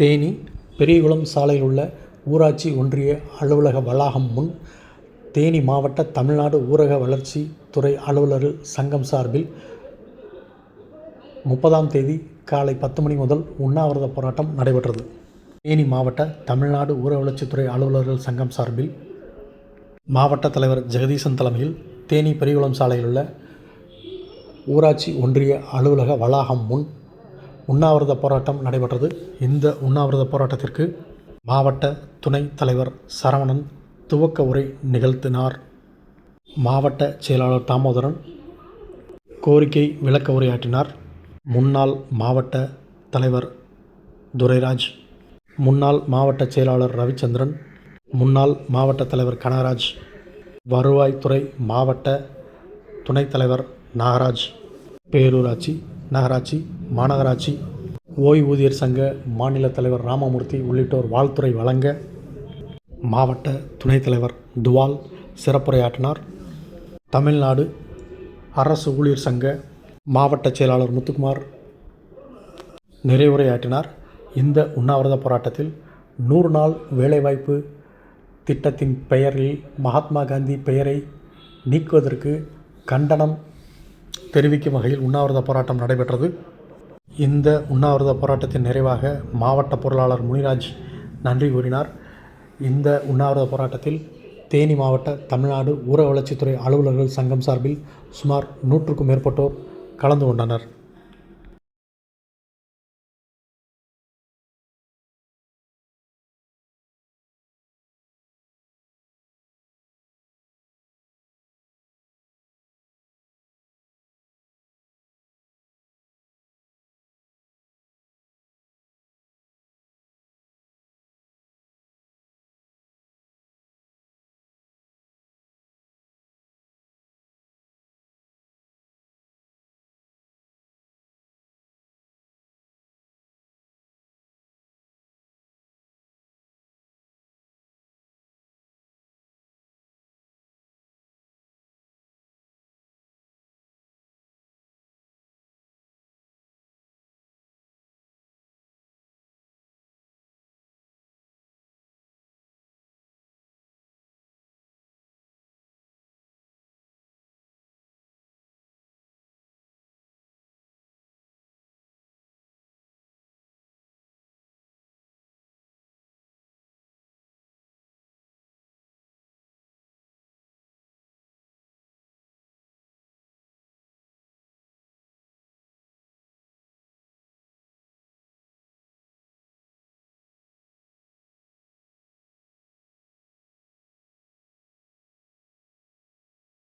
தேனி பெரியகுளம் சாலையில் உள்ள ஊராட்சி ஒன்றிய அலுவலக வளாகம் முன் தேனி மாவட்ட தமிழ்நாடு ஊரக வளர்ச்சி துறை அலுவலர்கள் சங்கம் சார்பில் முப்பதாம் தேதி காலை பத்து மணி முதல் உண்ணாவிரத போராட்டம் நடைபெற்றது. தேனி மாவட்ட தமிழ்நாடு ஊரக வளர்ச்சித்துறை அலுவலர்கள் சங்கம் சார்பில் மாவட்ட தலைவர் ஜெகதீசன் தலைமையில் தேனி பெரியகுளம் சாலையில் உள்ள ஊராட்சி ஒன்றிய அலுவலக வளாகம் முன் உண்ணாவிரத போராட்டம் நடைபெற்றது. இந்த உண்ணாவிரத போராட்டத்திற்கு மாவட்ட துணைத் தலைவர் சரவணன் துவக்க உரை நிகழ்த்தினார். மாவட்ட செயலாளர் தாமோதரன் கோரிக்கை விளக்க உரையாற்றினார். முன்னாள் மாவட்ட தலைவர் துரைராஜ் முன்னாள் மாவட்ட செயலாளர் ரவிச்சந்திரன் முன்னாள் மாவட்ட தலைவர் கனகராஜ் வருவாய்த்துறை மாவட்ட துணைத் தலைவர் நாகராஜ் பேரூராட்சி நகராட்சி மாநகராட்சி ஓய்வூதியர் சங்க மாநில தலைவர் ராமமூர்த்தி உள்ளிட்டோர் வாழ்த்துறை வழங்க மாவட்ட துணைத் தலைவர் துவால் சிறப்புரையாற்றினார். தமிழ்நாடு அரசு ஊழியர் சங்க மாவட்ட செயலாளர் முத்துக்குமார் நிறைவுரையாற்றினார். இந்த உண்ணாவிரத போராட்டத்தில் நூறு நாள் வேலைவாய்ப்பு திட்டத்தின் பெயரில் மகாத்மா காந்தி பெயரை நீக்குவதற்கு கண்டனம் தெரிவிக்கும் வகையில் உண்ணாவிரத போராட்டம் நடைபெற்றது. இந்த உண்ணாவிரத போராட்டத்தின் நிறைவாக மாவட்ட பொருளாளர் முனிராஜ் நன்றி கூறினார். இந்த உண்ணாவிரத போராட்டத்தில் தேனி மாவட்ட தமிழ்நாடு ஊரக வளர்ச்சித்துறை அலுவலர்கள் சங்கம் சார்பில் சுமார் நூற்றுக்கும் மேற்பட்டோர் கலந்து கொண்டனர்.